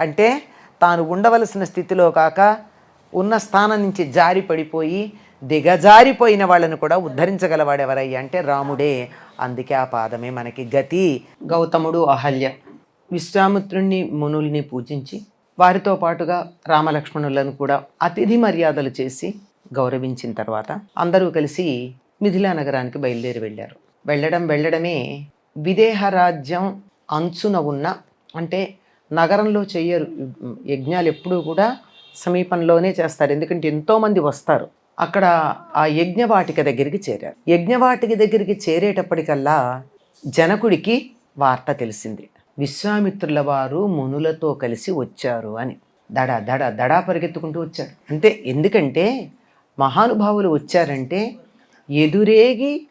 అంటే తాను ఉండవలసిన స్థితిలో కాక ఉన్న స్థానం నుంచి జారి పడిపోయి దిగజారిపోయిన వాళ్ళను కూడా ఉద్ధరించగలవాడు ఎవరయ్యా అంటే రాముడే. అందుకే ఆ పాదమే మనకి గతి. గౌతముడు అహల్య విశ్వామిత్రుణ్ణి మునుల్ని పూజించి వారితో పాటుగా రామలక్ష్మణులను కూడా అతిథి మర్యాదలు చేసి గౌరవించిన తర్వాత అందరూ కలిసి మిథిలా నగరానికి బయలుదేరి వెళ్ళారు. వెళ్ళడం వెళ్ళడమే విదేహ రాజ్యం అంచున ఉన్న అంటే నగరంలో చేయరు యజ్ఞాలు ఎప్పుడూ కూడా సమీపంలోనే చేస్తారు. ఎందుకంటే ఎంతోమంది వస్తారు. అక్కడ ఆ యజ్ఞవాటిక దగ్గరికి చేరారు. యజ్ఞవాటిక దగ్గరికి చేరేటప్పటికల్లా జనకుడికి వార్త తెలిసింది. విశ్వామిత్రుల వారు మునులతో కలిసి వచ్చారు అని. దడ దడ దడా పరిగెత్తుకుంటూ వచ్చాడు. అంతే. ఎందుకంటే మహానుభావులు వచ్చారంటే ఎదురేగి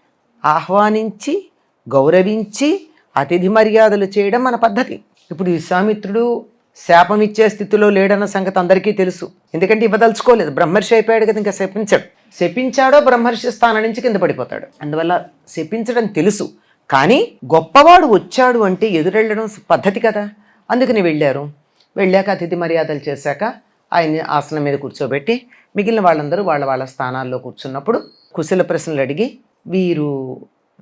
ఆహ్వానించి గౌరవించి అతిథి మర్యాదలు చేయడం మన పద్ధతి. ఇప్పుడు విశ్వామిత్రుడు శాపం ఇచ్చే స్థితిలో లేడన్న సంగతి అందరికీ తెలుసు. ఎందుకంటే ఇవ్వదలుచుకోలేదు. బ్రహ్మర్షి అయిపోయాడు కదా ఇంకా శపించాడు. శపించాడో బ్రహ్మర్షి స్థానం నుంచి కింద పడిపోతాడు. అందువల్ల శపించడం తెలుసు. కానీ గొప్పవాడు వచ్చాడు అంటే ఎదురెళ్ళడం పద్ధతి కదా. అందుకని వెళ్ళారు. వెళ్ళాక అతిథి మర్యాదలు చేశాక ఆయన్ని ఆసనం మీద కూర్చోబెట్టి మిగిలిన వాళ్ళందరూ వాళ్ళ వాళ్ళ స్థానాల్లో కూర్చున్నప్పుడు కుశల ప్రశ్నలు అడిగి వీరు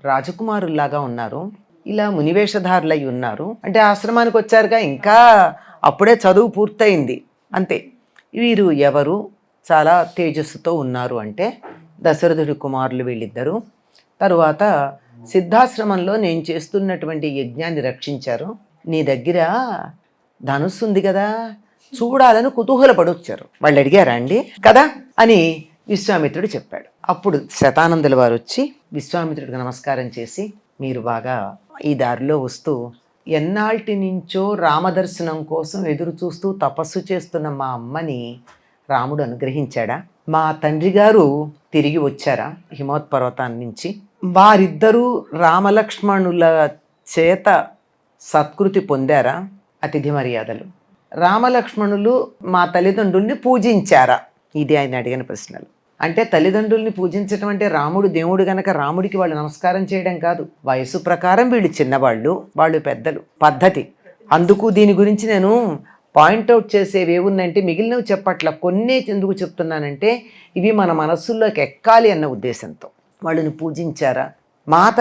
రాజకుమారుల్లాగా ఉన్నారు. ఇలా మునివేషధారులై ఉన్నారు. అంటే ఆశ్రమానికి వచ్చారుగా ఇంకా అప్పుడే చదువు పూర్తయింది. అంతే. వీరు ఎవరు? చాలా తేజస్సుతో ఉన్నారు అంటే దశరథుడి కుమారులు వీళ్ళిద్దరూ. తరువాత సిద్ధాశ్రమంలో నేను చేస్తున్నటువంటి యజ్ఞాన్ని రక్షించారు. నీ దగ్గర ధనుస్సు ఉంది కదా చూడాలని కుతూహలపడి వచ్చారు వాళ్ళు అడిగారా అండి? కదా అని విశ్వామిత్రుడు చెప్పాడు. అప్పుడు శతానందుల వారు వచ్చి విశ్వామిత్రుడికి నమస్కారం చేసి మీరు బాగా ఈ దారిలో వస్తూ ఎన్నాళ్ళటి నుంచో రామదర్శనం కోసం ఎదురు చూస్తూ తపస్సు చేస్తున్న మా అమ్మని రాముడు అనుగ్రహించాడా? మా తండ్రి గారు తిరిగి వచ్చారా హిమోత్పర్వతాన్ని నుంచి? వారిద్దరూ రామలక్ష్మణుల చేత సత్కృతి పొందారా? అతిథి మర్యాదలు. రామలక్ష్మణులు మా తల్లిదండ్రుల్ని పూజించారా? ఇది ఆయన అడిగిన ప్రశ్నలు. అంటే తల్లిదండ్రుల్ని పూజించటం అంటే రాముడు దేవుడు గనక రాముడికి వాళ్ళు నమస్కారం చేయడం కాదు. వయసు ప్రకారం వీళ్ళు చిన్నవాళ్ళు వాళ్ళు పెద్దలు. పద్ధతి. అందుకు దీని గురించి నేను పాయింట్అవుట్ చేసేవి ఏముందంటే మిగిలినవి చెప్పట్ల. కొన్నే ఎందుకు చెప్తున్నానంటే ఇవి మన మనస్సుల్లోకి ఎక్కాలి అన్న ఉద్దేశంతో. వాళ్ళని పూజించారా? మాత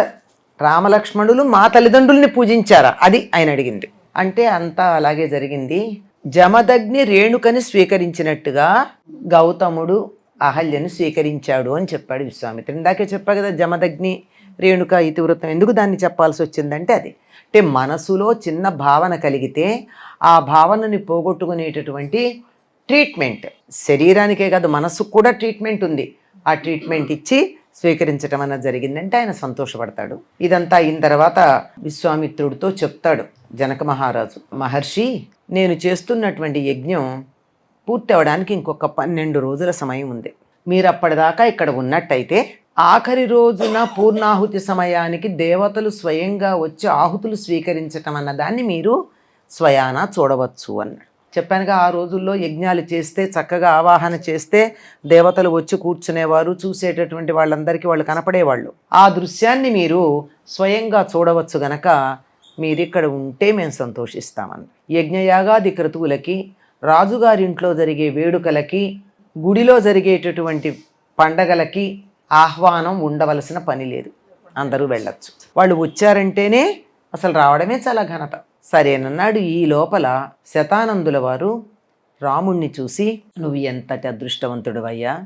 రామలక్ష్మణులు మా తల్లిదండ్రుల్ని పూజించారా? అది ఆయన అడిగింది. అంటే అంతా అలాగే జరిగింది. జమదగ్ని రేణుకని స్వీకరించినట్టుగా గౌతముడు అహల్యను స్వీకరించాడు అని చెప్పాడు విశ్వామిత్ర ఇందాకే చెప్పా కదా జమదగ్ని రేణుక ఇతివృత్తం ఎందుకు దాన్ని చెప్పాల్సి వచ్చిందంటే అది. అంటే మనసులో చిన్న భావన కలిగితే ఆ భావనని పోగొట్టుకునేటటువంటి ట్రీట్మెంట్. శరీరానికే కాదు మనసుకు కూడా ట్రీట్మెంట్ ఉంది. ఆ ట్రీట్మెంట్ ఇచ్చి స్వీకరించడం అన్నది జరిగిందంటే ఆయన సంతోషపడతాడు. ఇదంతా అయిన తర్వాత విశ్వామిత్రుడితో చెప్తాడు జనక మహారాజు మహర్షి నేను చేస్తున్నటువంటి యజ్ఞం పూర్తి అవడానికి ఇంకొక పన్నెండు రోజుల సమయం ఉంది. మీరు అప్పటిదాకా ఇక్కడ ఉన్నట్టయితే ఆఖరి రోజున పూర్ణాహుతి సమయానికి దేవతలు స్వయంగా వచ్చి ఆహుతులు స్వీకరించటం అన్న దాన్ని మీరు స్వయాన చూడవచ్చు అన్నాడు. చెప్పానుగా ఆ రోజుల్లో యజ్ఞాలు చేస్తే చక్కగా ఆవాహన చేస్తే దేవతలు వచ్చి కూర్చునేవారు చూసేటటువంటి వాళ్ళందరికీ వాళ్ళు కనపడేవాళ్ళు. ఆ దృశ్యాన్ని మీరు స్వయంగా చూడవచ్చు గనక మీరు ఇక్కడ ఉంటే మేము సంతోషిస్తామని యజ్ఞయాగాది క్రతువులకి రాజుగారింట్లో జరిగే వేడుకలకి గుడిలో జరిగేటటువంటి పండగలకి ఆహ్వానం ఉండవలసిన పని లేదు. అందరూ వెళ్ళొచ్చు. వాళ్ళు వచ్చారంటేనే అసలు రావడమే చాలా ఘనత. సరేనన్నాడు. ఈ లోపల శతానందుల వారు రాముణ్ణి చూసి నువ్వు ఎంతటి అదృష్టవంతుడివయ్యా?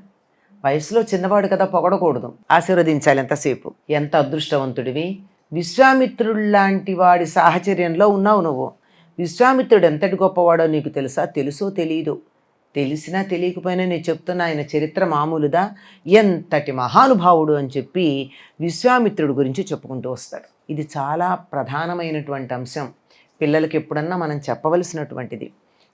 వయసులో చిన్నవాడు కదా పొగడకూడదు. ఆశీర్వదించాలి ఎంతసేపు ఎంత అదృష్టవంతుడివి? విశ్వామిత్రుడు లాంటి వాడి సాహచర్యంలో ఉన్నావు నువ్వు. విశ్వామిత్రుడు ఎంతటి గొప్పవాడో నీకు తెలుసా? తెలుసో తెలియదు తెలిసినా తెలియకపోయినా నేను చెప్తున్నా ఆయన చరిత్ర మామూలుదా? ఎంతటి మహానుభావుడు అని చెప్పి విశ్వామిత్రుడు గురించి చెప్పుకుంటూ వస్తాడు. ఇది చాలా ప్రధానమైనటువంటి అంశం. పిల్లలకి ఎప్పుడన్నా మనం చెప్పవలసినటువంటిది.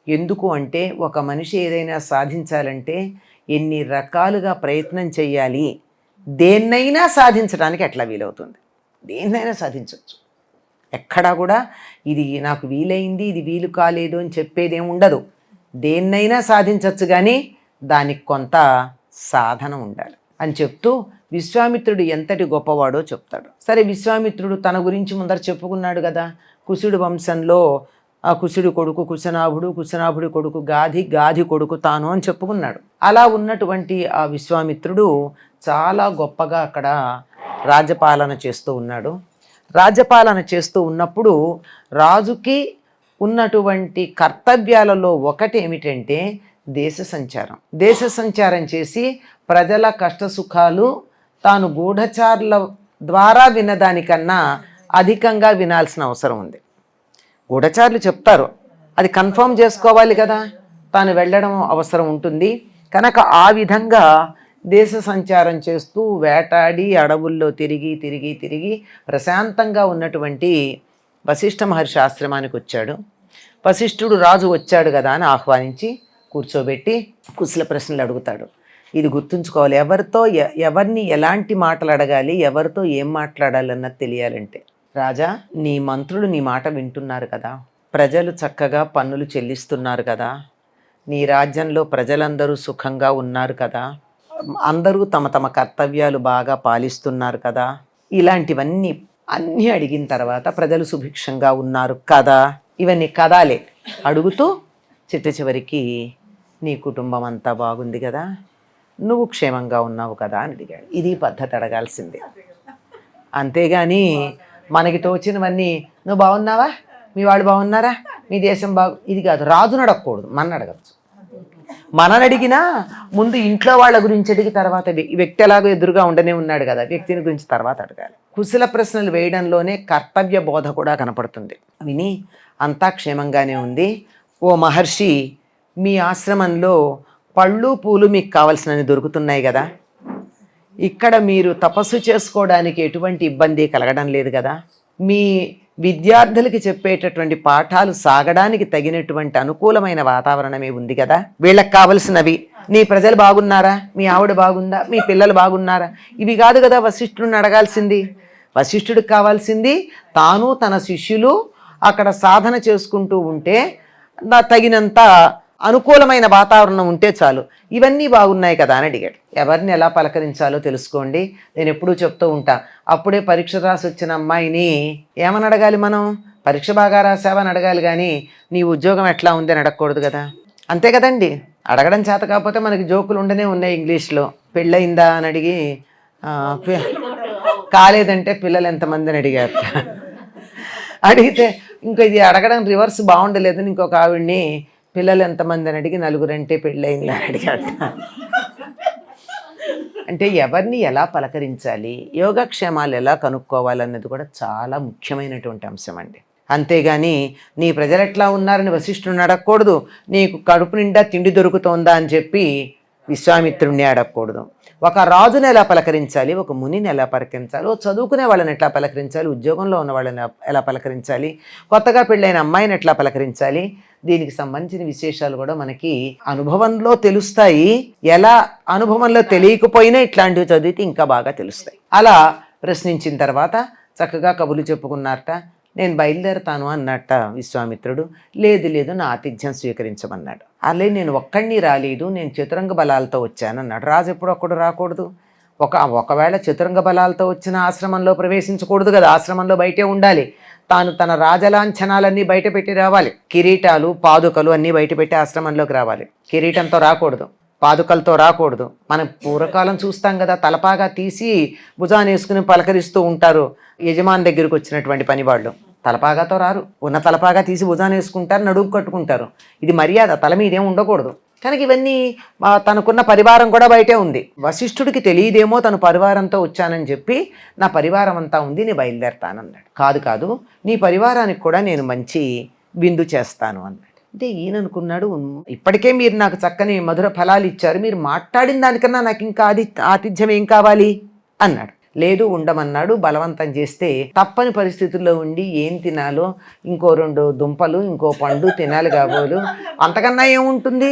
ఎందుకు అంటే ఒక మనిషి ఏదైనా సాధించాలంటే ఎన్ని రకాలుగా ప్రయత్నం చేయాలి దేన్నైనా సాధించడానికి ఎట్లా వీలవుతుంది. దేన్నైనా సాధించవచ్చు ఎక్కడా కూడా ఇది నాకు వీలైంది ఇది వీలు కాలేదు అని చెప్పేదేం ఉండదు. దేన్నైనా సాధించవచ్చు కానీ దానికి కొంత సాధన ఉండాలి అని చెప్తూ విశ్వామిత్రుడు ఎంతటి గొప్పవాడో చెప్తాడు. సరే విశ్వామిత్రుడు తన గురించి ముందర చెప్పుకున్నాడు కదా. కుశుడు వంశంలో ఆ కుశుడి కొడుకు కుశనాభుడు కుశనాభుడి కొడుకు గాధి గాధి కొడుకు తాను అని చెప్పుకున్నాడు. అలా ఉన్నటువంటి ఆ విశ్వామిత్రుడు చాలా గొప్పగా అక్కడ రాజ్యపాలన చేస్తూ ఉన్నాడు. రాజ్యపాలన చేస్తూ ఉన్నప్పుడు రాజుకి ఉన్నటువంటి కర్తవ్యాలలో ఒకటి ఏమిటంటే దేశ సంచారం. దేశ సంచారం చేసి ప్రజల కష్ట సుఖాలు తాను గూఢచారుల ద్వారా విన్నదానికన్నా అధికంగా వినాల్సిన అవసరం ఉంది. గూఢచారులు చెప్తారు అది కన్ఫర్మ్ చేసుకోవాలి కదా తాను వెళ్ళడం అవసరం ఉంటుంది. కనుక ఆ విధంగా దేశ సంచారం చేస్తూ వేటాడి అడవుల్లో తిరిగి తిరిగి తిరిగి ప్రశాంతంగా ఉన్నటువంటి వశిష్ఠ మహర్షి ఆశ్రమానికి వచ్చాడు. వశిష్ఠుడు రాజు వచ్చాడు కదా అని ఆహ్వానించి కూర్చోబెట్టి కుశల ప్రశ్నలు అడుగుతాడు. ఇది గుర్తుంచుకోవాలి. ఎవరితో ఎవరిని ఎలాంటి మాటలు అడగాలి? ఎవరితో ఏం మాట్లాడాలన్నది తెలియాలంటే. రాజా నీ మంత్రులు నీ మాట వింటున్నారు కదా. ప్రజలు చక్కగా పన్నులు చెల్లిస్తున్నారు కదా. నీ రాజ్యంలో ప్రజలందరూ సుఖంగా ఉన్నారు కదా. అందరూ తమ తమ కర్తవ్యాలు బాగా పాలిస్తున్నారు కదా. ఇలాంటివన్నీ అన్నీ అడిగిన తర్వాత ప్రజలు సుభిక్షంగా ఉన్నారు కదా. ఇవన్నీ కదాలే అడుగుతూ చిట్ట చివరికి నీ కుటుంబం అంతా బాగుంది కదా. నువ్వు క్షేమంగా ఉన్నావు కదా అని అడిగాడు. ఇది పద్ధతి అడగాల్సిందే. అంతేగాని మనకి తోచినవన్నీ నువ్వు బాగున్నావా? మీ వాళ్ళు బాగున్నారా? మీ దేశం బాగు ఇది కాదు. రాజును అడగకూడదు. మన అడగచ్చు. మనని అడిగినా ముందు ఇంట్లో వాళ్ళ గురించి అడిగి తర్వాత వ్యక్తి ఎలాగో ఎదురుగా ఉండనే ఉన్నాడు కదా వ్యక్తిని గురించి తర్వాత అడగాలి. కుశల ప్రశ్నలు వేయడంలోనే కర్తవ్య బోధ కూడా కనపడుతుంది. విని అంతా క్షేమంగానే ఉంది. ఓ మహర్షి మీ ఆశ్రమంలో పళ్ళు పూలు మీకు కావలసినవి దొరుకుతున్నాయి కదా. ఇక్కడ మీరు తపస్సు చేసుకోవడానికి ఎటువంటి ఇబ్బంది కలగడం లేదు కదా. మీ విద్యార్థులకి చెప్పేటటువంటి పాఠాలు సాగడానికి తగినటువంటి అనుకూలమైన వాతావరణమే ఉంది కదా? వీళ్ళకి కావలసినవి నీ ప్రజలు బాగున్నారా? మీ ఆవిడ బాగుందా? మీ పిల్లలు బాగున్నారా? ఇవి కాదు కదా వశిష్ఠుడిని అడగాల్సింది. వశిష్ఠుడికి కావాల్సింది తాను తన శిష్యులు అక్కడ సాధన చేసుకుంటూ ఉంటే తగినంత అనుకూలమైన వాతావరణం ఉంటే చాలు. ఇవన్నీ బాగున్నాయి కదా అని అడిగాడు. ఎవరిని ఎలా పలకరించాలో తెలుసుకోండి. నేను ఎప్పుడూ చెప్తూ ఉంటా అప్పుడే పరీక్ష రాసి వచ్చిన అమ్మాయిని ఏమని అడగాలి మనం? పరీక్ష బాగా రాసావని అని అడగాలి కానీ నీ ఉద్యోగం ఎట్లా ఉంది అని అడగకూడదు కదా. అంతే కదండి. అడగడం చేత కాకపోతే మనకి జోకులు ఉండనే ఉన్నాయి ఇంగ్లీష్లో. పెళ్ళయిందా అని అడిగి కాలేదంటే పిల్లలు ఎంతమంది అని అడిగారు. అడిగితే ఇంకా ఇది అడగడం రివర్స్ బాగుండలేదని ఇంకొక ఆవిడ్ని పిల్లలు ఎంతమంది అని అడిగి నలుగురంటే పెళ్ళయింది అని అడిగాడు. అంటే ఎవరిని ఎలా పలకరించాలి యోగక్షేమాలు ఎలా కనుక్కోవాలన్నది కూడా చాలా ముఖ్యమైనటువంటి అంశం అండి. అంతేగాని నీ ప్రజలు ఎట్లా ఉన్నారని వశిష్ఠుని అడగకూడదు నీకు కడుపు నిండా తిండి దొరుకుతోందా అని చెప్పి విశ్వామిత్రుణ్ణి అడగకూడదు ఒక రాజుని ఎలా పలకరించాలి? ఒక మునిని ఎలా పలకరించాలి? ఓ చదువుకునే వాళ్ళని ఎట్లా పలకరించాలి? ఉద్యోగంలో ఉన్న వాళ్ళని ఎలా పలకరించాలి? కొత్తగా పెళ్ళైన అమ్మాయిని ఎట్లా పలకరించాలి? దీనికి సంబంధించిన విశేషాలు కూడా మనకి అనుభవంలో తెలుస్తాయి. ఎలా అనుభవంలో తెలియకపోయినా ఇట్లాంటివి చదివితే ఇంకా బాగా తెలుస్తాయి. అలా ప్రశ్నించిన తర్వాత చక్కగా కబులు చెప్పుకున్నారట. నేను బయలుదేరతాను అన్నట్ట విశ్వామిత్రుడు. లేదు లేదు నా ఆతిథ్యం స్వీకరించమన్నాడు. అలే నేను ఒక్కడిని రాలేదు నేను చతురంగ బలాలతో వచ్చాను అన్నాడు. రాజు ఎప్పుడు ఒక్కడు రాకూడదు? ఒక ఒకవేళ చతురంగ బలాలతో వచ్చిన ఆశ్రమంలో ప్రవేశించకూడదు కదా ఆశ్రమంలో బయటే ఉండాలి. తాను తన రాజలాంఛనాలన్నీ బయట పెట్టి రావాలి. కిరీటాలు పాదుకలు అన్నీ బయట పెట్టి ఆశ్రమంలోకి రావాలి. కిరీటంతో రాకూడదు పాదుకలతో రాకూడదు. మనం పూర్వకాలం చూస్తాం కదా తలపాగా తీసి భుజాన్ని వేసుకుని పలకరిస్తూ ఉంటారు యజమాని దగ్గరికి వచ్చినటువంటి పనివాళ్ళు. తలపాగాతో రారు. ఉన్న తలపాగా తీసి భుజాన వేసుకుంటారు నడుము కట్టుకుంటారు. ఇది మర్యాద తల మీదేం ఉండకూడదు. కనుక ఇవన్నీ తనకున్న పరివారం కూడా బయటే ఉంది. వశిష్ఠుడికి తెలియదేమో తను పరివారంతో వచ్చానని చెప్పి నా పరివారం అంతా ఉంది నేను బయలుదేరతానన్నాడు. కాదు కాదు నీ పరివారానికి కూడా నేను మంచి విందు చేస్తాను అన్నాడు. అంటే ఈయన అనుకున్నాడు ఇప్పటికే మీరు నాకు చక్కని మధుర ఫలాలు ఇచ్చారు మీరు మాట్లాడిన దానికన్నా నాకు ఇంకా ఆది ఆతిథ్యం ఏం కావాలి? అన్నాడు. లేదు ఉండమన్నాడు. బలవంతం చేస్తే తప్పని పరిస్థితుల్లో ఉండి ఏం తినాలో? ఇంకో రెండు దుంపలు ఇంకో పండు తినాలి కాబోలు. అంతకన్నా ఏముంటుంది?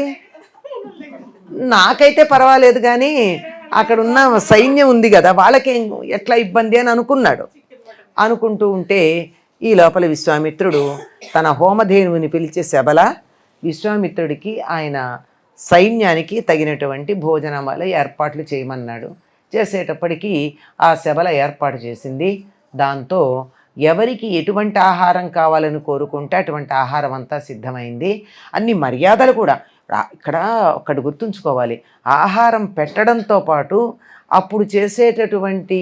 నాకైతే పర్వాలేదు కానీ అక్కడ ఉన్న సైన్యం ఉంది కదా వాళ్ళకి ఎట్లా ఇబ్బంది అని అనుకున్నాడు. అనుకుంటూ ఉంటే ఈ లోపల విశ్వామిత్రుడు తన హోమధేనువుని పిలిచే శబల విశ్వామిత్రుడికి ఆయన సైన్యానికి తగినటువంటి భోజనమాల ఏర్పాట్లు చేయమన్నాడు. చేసేటప్పటికీ ఆ శబల ఏర్పాటు చేసింది. దాంతో ఎవరికి ఎటువంటి ఆహారం కావాలని కోరుకుంటే అటువంటి ఆహారం అంతా సిద్ధమైంది. అన్ని మర్యాదలు కూడా ఇక్కడ ఒకటి గుర్తుంచుకోవాలి. ఆహారం పెట్టడంతో పాటు అప్పుడు చేసేటటువంటి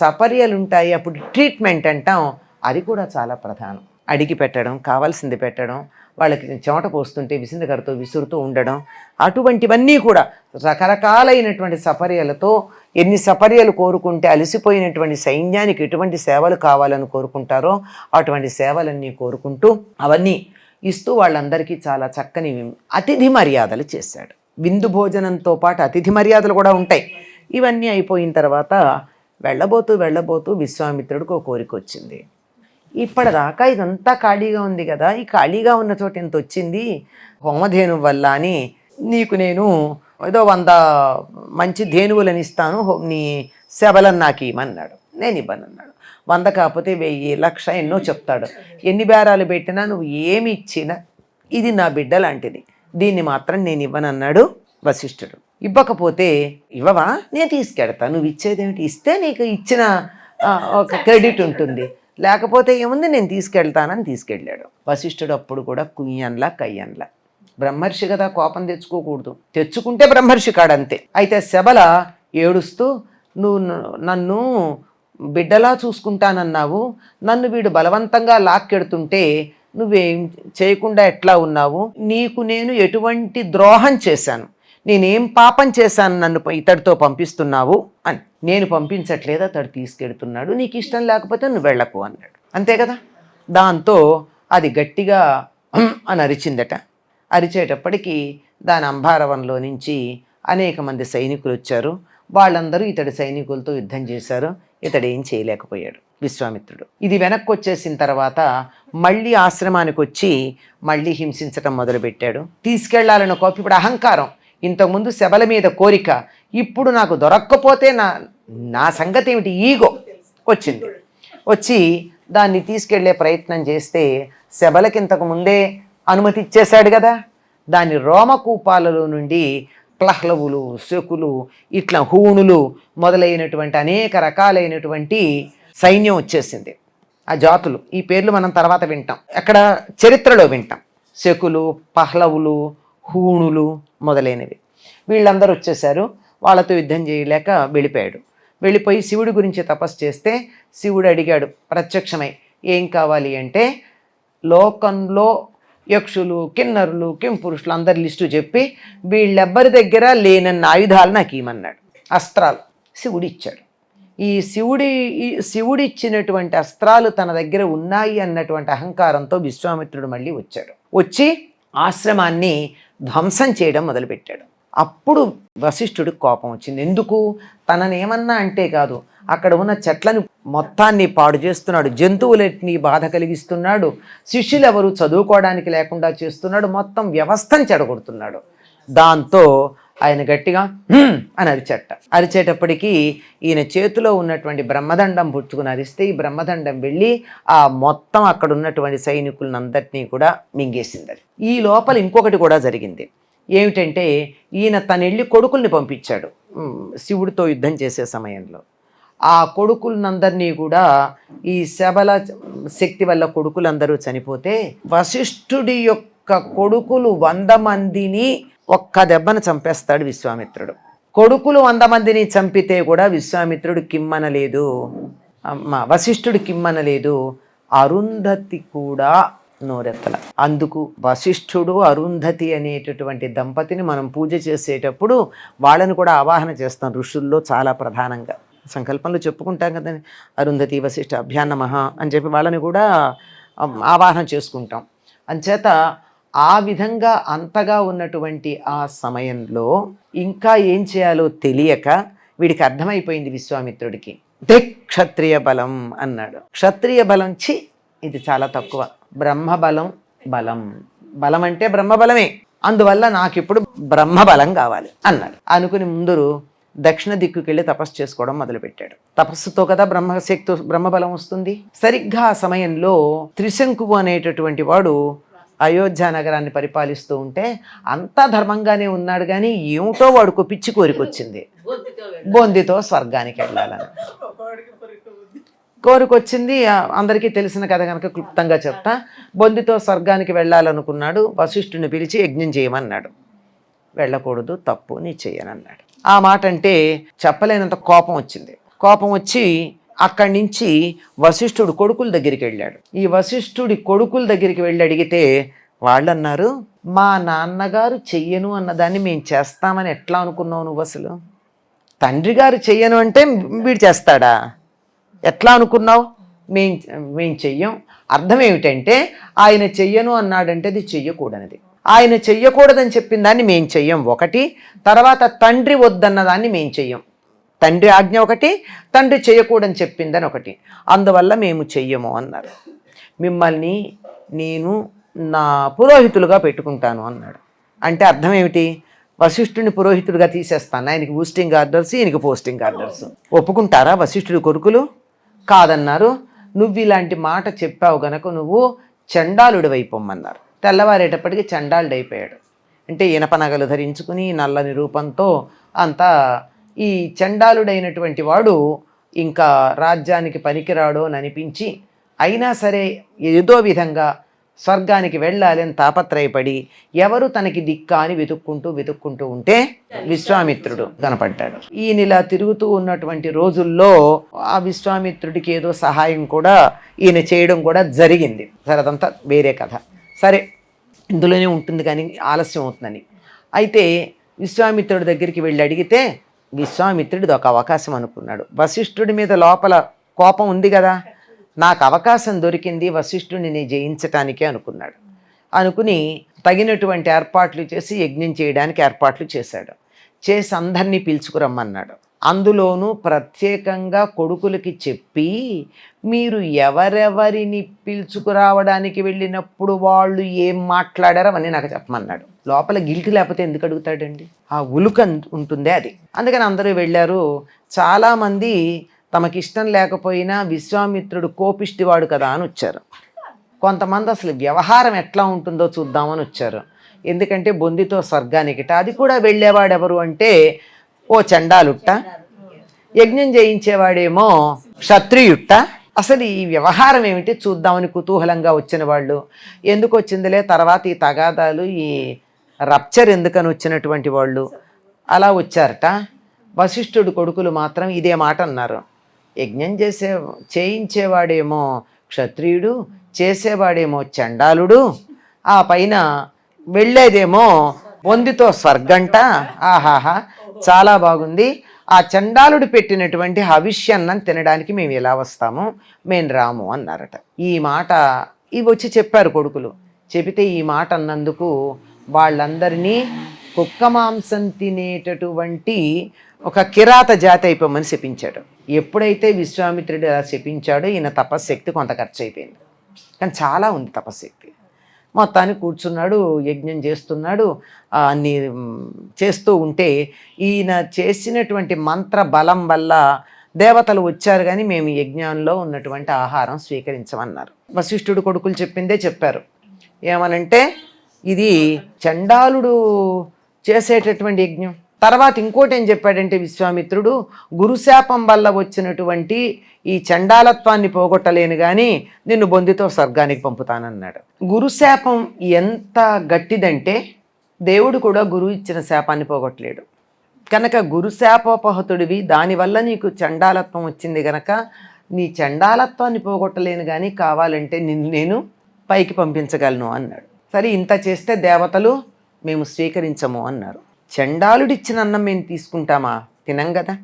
సపర్యలు ఉంటాయి అప్పుడు ట్రీట్మెంట్ అంటాం అది కూడా చాలా ప్రధానం. అడిగి పెట్టడం కావాల్సింది పెట్టడం వాళ్ళకి చెమట పోస్తుంటే విసిందగరతో విసురుతూ ఉండడం అటువంటివన్నీ కూడా రకరకాలైనటువంటి సపర్యలతో ఎన్ని సపర్యలు కోరుకుంటే అలసిపోయినటువంటి సైన్యానికి ఎటువంటి సేవలు కావాలని కోరుకుంటారో అటువంటి సేవలన్నీ కోరుకుంటూ అవన్నీ ఇస్తూ వాళ్ళందరికీ చాలా చక్కని అతిథి మర్యాదలు చేశాడు. విందు భోజనంతో పాటు అతిథి మర్యాదలు కూడా ఉంటాయి. ఇవన్నీ అయిపోయిన తర్వాత వెళ్ళబోతూ వెళ్ళబోతూ విశ్వామిత్రుడికి ఒక కోరిక వచ్చింది. ఇప్పటిదాకా ఇదంతా ఖాళీగా ఉంది కదా. ఈ ఖాళీగా ఉన్న చోట ఇంత వచ్చింది? హోమధేను వల్ల అని నీకు నేను ఏదో వంద మంచి ధేనువులను ఇస్తాను నీ శబలను నాకు ఇవ్వమన్నాడు. నేను ఇవ్వను అన్నాడు వంద కాకపోతే వెయ్యి లక్ష ఎన్నో చెప్తాడు. ఎన్ని బేరాలు పెట్టినా నువ్వు ఏమి ఇచ్చినా ఇది నా బిడ్డ లాంటిది. దీన్ని మాత్రం నేను ఇవ్వనన్నాడు వశిష్ఠుడు. ఇవ్వకపోతే ఇవ్వవా? నేను తీసుకెడతా. నువ్వు ఇచ్చేదేమిటి? ఇస్తే నీకు ఇచ్చిన ఒక క్రెడిట్ ఉంటుంది. లేకపోతే ఏముంది? నేను తీసుకెళ్తానని తీసుకెళ్ళాడు. వశిష్ఠుడు అప్పుడు కూడా కుయ్యన్లా కయ్యన్లా. బ్రహ్మర్షి కదా కోపం తెచ్చుకోకూడదు. తెచ్చుకుంటే బ్రహ్మర్షి కాడంతే. అయితే శబల ఏడుస్తూ నువ్వు నన్ను బిడ్డలా చూసుకుంటానన్నావు. నన్ను వీడు బలవంతంగా లాక్కెడుతుంటే నువ్వేం చేయకుండా ఎట్లా ఉన్నావు? నీకు నేను ఎటువంటి ద్రోహం చేశాను. నేనేం పాపం చేశాను నన్ను ఇతడితో పంపిస్తున్నావు అని. నేను పంపించట్లేదు అతడు తీసుకెడుతున్నాడు నీకు ఇష్టం లేకపోతే నువ్వు వెళ్ళకు అన్నాడు. అంతే కదా? దాంతో అది గట్టిగా అని అరిచిందట. అరిచేటప్పటికీ దాని అంబారవంలో నుంచి అనేక మంది సైనికులు వచ్చారు. వాళ్ళందరూ ఇతడి సైనికులతో యుద్ధం చేశారు. ఇతడు ఏం చేయలేకపోయాడు. విశ్వామిత్రుడు. ఇది వెనక్కి వచ్చేసిన తర్వాత మళ్ళీ ఆశ్రమానికి వచ్చి మళ్ళీ హింసించటం మొదలుపెట్టాడు. తీసుకెళ్ళాలని కోపి ఇప్పుడు అహంకారం. ఇంతకుముందు శబల మీద కోరిక ఇప్పుడు నాకు దొరక్కపోతే నా నా సంగతి ఏమిటి ఈగో వచ్చింది. వచ్చి దాన్ని తీసుకెళ్ళే ప్రయత్నం చేస్తే శబలకి ఇంతకు ముందే అనుమతి ఇచ్చేశాడు కదా. దాని రోమకూపాలలో నుండి ప్లహ్లవులు శకులు ఇట్లా హూణులు మొదలైనటువంటి అనేక రకాలైనటువంటి సైన్యం వచ్చేసింది. ఆ జాతులు. ఈ పేర్లు మనం తర్వాత వింటాం. అక్కడ చరిత్రలో వింటాం. శకులు పహ్లవులు హూణులు మొదలైనవి. వీళ్ళందరూ వచ్చేసారు వాళ్ళతో యుద్ధం చేయలేక వెళ్ళిపోయాడు. వెళ్ళిపోయి శివుడి గురించి తపస్సు చేస్తే శివుడు అడిగాడు ప్రత్యక్షమై ఏం కావాలి అంటే లోకంలో యక్షులు కిన్నరులు కింపురుషులు అందరి లిస్టు చెప్పి వీళ్ళెవ్వరి దగ్గర లేనన్న ఆయుధాలు నాకు ఇమ్మన్నాడు అస్త్రాలు శివుడు ఇచ్చాడు ఈ శివుడి ఈ శివుడు ఇచ్చినటువంటి అస్త్రాలు తన దగ్గర ఉన్నాయి అన్నటువంటి అహంకారంతో విశ్వామిత్రుడు మళ్ళీ వచ్చాడు. వచ్చి ఆశ్రమాన్ని ధ్వంసం చేయడం మొదలుపెట్టాడు. అప్పుడు వశిష్ఠుడికి కోపం వచ్చింది. ఎందుకు? తననేమన్నా అంటే కాదు అక్కడ ఉన్న చెట్లను మొత్తాన్ని పాడు చేస్తున్నాడు. జంతువులకి బాధ కలిగిస్తున్నాడు. శిష్యులు ఎవరు చదువుకోవడానికి లేకుండా చేస్తున్నాడు. మొత్తం వ్యవస్థను చెడగొడుతున్నాడు. దాంతో ఆయన గట్టిగా అని అరిచట. అరిచేటప్పటికీ ఈయన చేతిలో ఉన్నటువంటి బ్రహ్మదండం పుచ్చుకుని అరిస్తే ఈ బ్రహ్మదండం వెళ్ళి ఆ మొత్తం అక్కడ ఉన్నటువంటి సైనికులందరినీ కూడా మింగేసింది అది. ఈ లోపల ఇంకొకటి కూడా జరిగింది. ఏమిటంటే ఈయన తనెళ్ళి కొడుకుల్ని పంపించాడు. శివుడితో యుద్ధం చేసే సమయంలో. ఆ కొడుకులందరినీ కూడా ఈ శబల శక్తి వల్ల కొడుకులందరూ చనిపోతే వశిష్ఠుడి యొక్క కొడుకులు వంద మందిని ఒక్క దెబ్బను చంపేస్తాడు విశ్వామిత్రుడు. కొడుకులు వంద మందిని చంపితే కూడా విశ్వామిత్రుడు కిమ్మనలేదు. అమ్మ వశిష్ఠుడు కిమ్మనలేదు. అరుంధతి కూడా నోరెత్తల. అందుకు వశిష్ఠుడు అరుంధతి అనేటటువంటి దంపతిని మనం పూజ చేసేటప్పుడు వాళ్ళని కూడా ఆవాహన చేస్తాం ఋషుల్లో చాలా ప్రధానంగా. సంకల్పంలో చెప్పుకుంటాం కదండి. అరుంధతి వశిష్ఠ అభ్యాన్నమహ అని చెప్పి వాళ్ళని కూడా ఆవాహన చేసుకుంటాం. అంచేత ఆ విధంగా అంతగా ఉన్నటువంటి ఆ సమయంలో ఇంకా ఏం చేయాలో తెలియక వీడికి అర్థమైపోయింది విశ్వామిత్రుడికి. దే క్షత్రియ బలం అన్నాడు. క్షత్రియ బలం చి ఇది చాలా తక్కువ. బ్రహ్మబలం బలం. బలం అంటే బ్రహ్మబలమే. అందువల్ల నాకు ఇప్పుడు బ్రహ్మబలం కావాలి అన్నాడు. అనుకుని ముందరు దక్షిణ దిక్కుకి వెళ్ళి తపస్సు చేసుకోవడం మొదలుపెట్టాడు. తపస్సుతో కదా బ్రహ్మశక్తి బ్రహ్మబలం వస్తుంది? సరిగ్గా ఆ సమయంలో త్రిశంకువు అనేటటువంటి వాడు అయోధ్య నగరాన్ని పరిపాలిస్తూ ఉంటే అంతా ధర్మంగానే ఉన్నాడు కానీ ఏమిటో వాడుకో పిచ్చి కోరికొచ్చింది. బొందితో స్వర్గానికి వెళ్ళాలని. కోరికొచ్చింది అందరికీ తెలిసిన కథ కనుక క్లుప్తంగా చెప్తా. బొందితో స్వర్గానికి వెళ్ళాలనుకున్నాడు వశిష్ఠుని పిలిచి యజ్ఞం చేయమన్నాడు. వెళ్ళకూడదు తప్పు నీ చేయనన్నాడు ఆ మాట అంటే చెప్పలేనంత కోపం వచ్చింది. కోపం వచ్చి అక్కడి నుంచి వశిష్ఠుడు కొడుకుల దగ్గరికి వెళ్ళాడు. ఈ వశిష్ఠుడి కొడుకుల దగ్గరికి వెళ్ళి అడిగితే వాళ్ళు అన్నారు మా నాన్నగారు చెయ్యను అన్నదాన్ని మేము చేస్తామని ఎట్లా అనుకున్నావు నువ్వు అసలు? తండ్రి గారు చెయ్యను అంటే వీడు చేస్తాడా? ఎట్లా అనుకున్నావు? మేం మేం చెయ్యం. అర్థం ఏమిటంటే ఆయన చెయ్యను అన్నాడంటే అది చెయ్యకూడనిది. ఆయన చెయ్యకూడదని చెప్పిన దాన్ని మేం చెయ్యం ఒకటి తర్వాత తండ్రి వద్దన్న దాన్ని మేం చెయ్యం. తండ్రి ఆజ్ఞ ఒకటి తండ్రి చేయకూడని చెప్పిందని ఒకటి. అందువల్ల మేము చెయ్యము అన్నారు. మిమ్మల్ని నేను నా పురోహితులుగా పెట్టుకుంటాను అన్నాడు. అంటే అర్థం ఏమిటి? వశిష్ఠుని పురోహితుడిగా తీసేస్తాను. ఆయనకి బూస్టింగ్ ఆర్డర్స్ ఈయనకి పోస్టింగ్ ఆర్డర్స్. ఒప్పుకుంటారా వశిష్ఠుడి కొడుకులు? కాదన్నారు. నువ్వు ఇలాంటి మాట చెప్పావు గనక నువ్వు చండాలుడి వైపొమ్మన్నారు. తెల్లవారేటప్పటికి చండాలుడు అయిపోయాడు అంటే ఇనప నగలు ధరించుకుని నల్లని రూపంతో అంతా ఈ చండాలుడైనటువంటి వాడు ఇంకా రాజ్యానికి పనికిరాడో అని అనిపించి అయినా సరే ఏదో విధంగా స్వర్గానికి వెళ్ళాలి అని తాపత్రయపడి ఎవరు తనకి దిక్కా అని వెతుక్కుంటూ వెతుక్కుంటూ ఉంటే విశ్వామిత్రుడు కనపడ్డాడు. ఈయన ఇలా తిరుగుతూ ఉన్నటువంటి రోజుల్లో ఆ విశ్వామిత్రుడికి ఏదో సహాయం కూడా ఈయన చేయడం కూడా జరిగింది. సరే అదంతా వేరే కథ. సరే ఇందులోనే ఉంటుంది కానీ ఆలస్యం అవుతుందని. అయితే విశ్వామిత్రుడి దగ్గరికి వెళ్ళి అడిగితే విశ్వామిత్రుడిది ఒక అవకాశం అనుకున్నాడు. వశిష్ఠుడి మీద లోపల కోపం ఉంది కదా నాకు అవకాశం దొరికింది వశిష్ఠుడిని జయించటానికే అనుకున్నాడు. అనుకుని తగినటువంటి ఏర్పాట్లు చేసి యజ్ఞం చేయడానికి ఏర్పాట్లు చేశాడు. చేసి అందరినీ పిలుచుకురమ్మన్నాడు. అందులోనూ ప్రత్యేకంగా కొడుకులకి చెప్పి మీరు ఎవరెవరిని పిలుచుకురావడానికి వెళ్ళినప్పుడు వాళ్ళు ఏం మాట్లాడారో అని నాకు చెప్పమన్నాడు. లోపల గిల్టీ లేకపోతే ఎందుకు అడుగుతాడండి? ఆ ఉలుక ఉంటుందే అది. అందుకని అందరూ వెళ్ళారు. చాలామంది తమకిష్టం లేకపోయినా విశ్వామిత్రుడు కోపిష్టివాడు కదా అని వచ్చారు. కొంతమంది అసలు వ్యవహారం ఎట్లా ఉంటుందో చూద్దామని వచ్చారు. ఎందుకంటే బొందితో స్వర్గానికిట అది కూడా వెళ్ళేవాడు ఎవరు అంటే ఓ చండాలుట్ట. యజ్ఞం చేయించేవాడేమో క్షత్రియుట్ట. అసలు ఈ వ్యవహారం ఏమిటి? చూద్దామని కుతూహలంగా వచ్చిన వాళ్ళు. ఎందుకు వచ్చిందిలే? తర్వాత ఈ తగాదాలు ఈ రప్చర్ ఎందుకని వచ్చినటువంటి వాళ్ళు. అలా వచ్చారట. వశిష్ఠుడు కొడుకులు మాత్రం ఇదే మాట అన్నారు. యజ్ఞం చేసే చేయించేవాడేమో క్షత్రియుడు చేసేవాడేమో చండాలుడు. ఆ పైన వెళ్ళేదేమో వందితో స్వర్గంట. ఆహాహా. చాలా బాగుంది. ఆ చండాలుడు పెట్టినటువంటి హవిష్యన్నం తినడానికి మేము ఎలా వస్తాము? మేము రాము అన్నారట. ఈ మాట ఇవి వచ్చి చెప్పారు కొడుకులు. చెబితే ఈ మాట అన్నందుకు వాళ్ళందరినీ కుక్క మాంసం తినేటటువంటి ఒక కిరాత జాతి అయిపోమని శపించాడు. ఎప్పుడైతే విశ్వామిత్రుడు అలా శపించాడో ఈయన తపశ్శక్తి కొంత ఖర్చు అయిపోయింది. కానీ చాలా ఉంది తపశ్శక్తి. మొత్తాన్ని కూర్చున్నాడు యజ్ఞం చేస్తున్నాడు అన్ని చేస్తూ ఉంటే ఈయన చేసినటువంటి మంత్ర బలం వల్ల దేవతలు వచ్చారు కానీ మేము యజ్ఞంలో ఉన్నటువంటి ఆహారం స్వీకరించమన్నారు. వశిష్ఠుడు కొడుకులు చెప్పిందే చెప్పారు. ఏమనంటే ఇది చండాలుడు చేసేటటువంటి యజ్ఞం. తర్వాత ఇంకోటి ఏం చెప్పాడంటే విశ్వామిత్రుడు గురుశాపం వల్ల వచ్చినటువంటి ఈ చండాలత్వాన్ని పోగొట్టలేను కానీ నిన్ను బొందితో స్వర్గానికి పంపుతానన్నాడు. గురుశాపం ఎంత గట్టిదంటే దేవుడు కూడా గురువు ఇచ్చిన శాపాన్ని పోగొట్టలేడు. కనుక గురుశాపోపహతుడివి దానివల్ల నీకు చండాలత్వం వచ్చింది గనక నీ చండాలత్వాన్ని పోగొట్టలేను కానీ కావాలంటే నిన్ను నేను పైకి పంపించగలను అన్నాడు. సరే ఇంత చేస్తే దేవతలు మేము స్వీకరించము అన్నారు. చండాలుడిచ్చిన అన్నం మేము తీసుకుంటామా? తినం కదా.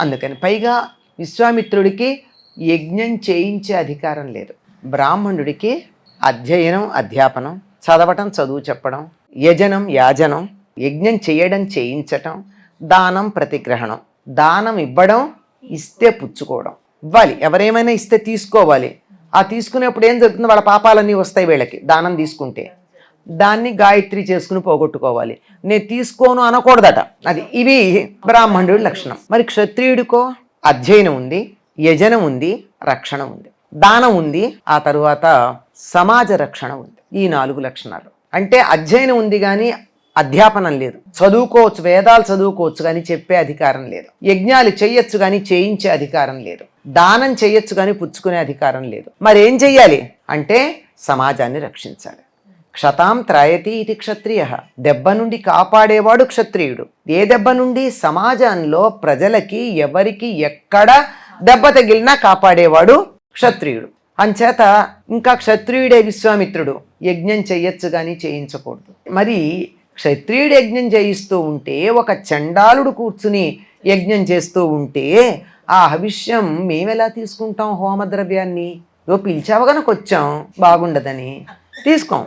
అందుకని పైగా విశ్వామిత్రుడికి యజ్ఞం చేయించే అధికారం లేదు. బ్రాహ్మణుడికి అధ్యయనం అధ్యాపనం చదవటం చదువు చెప్పడం యజనం యాజనం యజ్ఞం చేయడం చేయించటం దానం ప్రతిగ్రహణం దానం ఇవ్వడం ఇస్తే పుచ్చుకోవడం. ఇవ్వాలి. ఎవరేమైనా ఇస్తే తీసుకోవాలి. ఆ తీసుకునేప్పుడు ఏం జరుగుతుంది? వాళ్ళ పాపాలన్నీ వస్తాయి వీళ్ళకి. దానం తీసుకుంటే. దాన్ని గాయత్రి చేసుకుని పోగొట్టుకోవాలి. నేను తీసుకోను అనకూడదట. అది ఇవి బ్రాహ్మణుడి లక్షణం. మరి క్షత్రియుడికో? అధ్యయనం ఉంది యజనం ఉంది రక్షణ ఉంది. దానం ఉంది ఆ తరువాత సమాజ రక్షణ ఉంది. ఈ నాలుగు లక్షణాలు. అంటే అధ్యయనం ఉంది కానీ అధ్యాపనం లేదు. చదువుకోవచ్చు వేదాలు చదువుకోవచ్చు కానీ చెప్పే అధికారం లేదు. యజ్ఞాలు చేయొచ్చు కానీ చేయించే అధికారం లేదు. దానం చేయొచ్చు కానీ పుచ్చుకునే అధికారం లేదు. మరి ఏం చెయ్యాలి? అంటే సమాజాన్ని రక్షించాలి. క్షతాం త్రయతి ఇది క్షత్రియ. దెబ్బ నుండి కాపాడేవాడు క్షత్రియుడు. ఏ దెబ్బ నుండి? సమాజంలో ప్రజలకి ఎవరికి ఎక్కడ దెబ్బ తగిలినా కాపాడేవాడు క్షత్రియుడు. అంచేత ఇంకా క్షత్రియుడే విశ్వామిత్రుడు. యజ్ఞం చేయొచ్చు కానీ చేయించకూడదు. మరి క్షత్రియుడు యజ్ఞం చేయిస్తూ ఉంటే ఒక చండాలుడు కూర్చుని యజ్ఞం చేస్తూ ఉంటే ఆ హవిష్యం మేమెలా తీసుకుంటాం హోమద్రవ్యాన్ని? ఓ పిలిచావగనకొచ్చాం వచ్చాం బాగుండదని. తీసుకోం.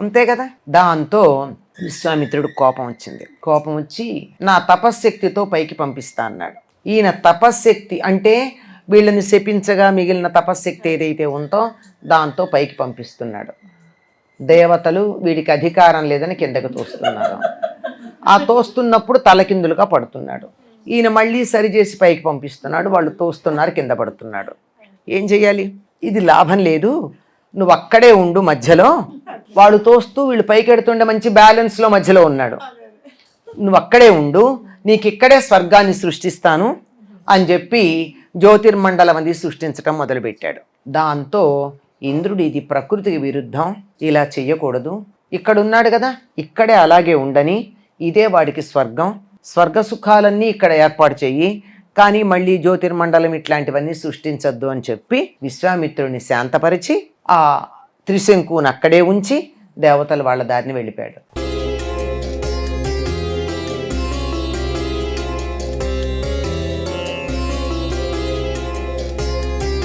అంతే కదా? దాంతో విశ్వామిత్రుడు కోపం వచ్చింది. కోపం వచ్చి నా తపశ్శక్తితో పైకి పంపిస్తా అన్నాడు. ఈయన తపశ్శక్తి అంటే వీళ్ళని శపించగా మిగిలిన తపశ్శక్తి ఏదైతే ఉందో దాంతో పైకి పంపిస్తున్నాడు. దేవతలు వీడికి అధికారం లేదని కిందకు తోస్తున్నారు. ఆ తోస్తున్నప్పుడు తలకిందులుగా పడుతున్నాడు. ఈయన మళ్ళీ సరిచేసి పైకి పంపిస్తున్నాడు. వాళ్ళు తోస్తున్నారు కింద పడుతున్నాడు. ఏం చెయ్యాలి? ఇది లాభం లేదు. నువ్వు అక్కడే ఉండు మధ్యలో. వాడు తోస్తూ వీళ్ళు పైకెడుతుండే మంచి బ్యాలెన్స్లో మధ్యలో ఉన్నాడు. నువ్వు అక్కడే ఉండు నీకు ఇక్కడే స్వర్గాన్ని సృష్టిస్తాను అని చెప్పి జ్యోతిర్మండలం అది సృష్టించటం మొదలుపెట్టాడు. దాంతో ఇంద్రుడు ఇది ప్రకృతికి విరుద్ధం ఇలా చెయ్యకూడదు. ఇక్కడ ఉన్నాడు కదా ఇక్కడే అలాగే ఉండని ఇదే వాడికి స్వర్గం. స్వర్గ సుఖాలన్నీ ఇక్కడ ఏర్పాటు చెయ్యి కానీ మళ్ళీ జ్యోతిర్మండలం ఇట్లాంటివన్నీ సృష్టించొద్దు అని చెప్పి విశ్వామిత్రుడిని శాంతపరిచి ఆ త్రిశంకుని అక్కడే ఉంచి దేవతలు వాళ్ళ దారిని వెళ్ళిపోయాడు.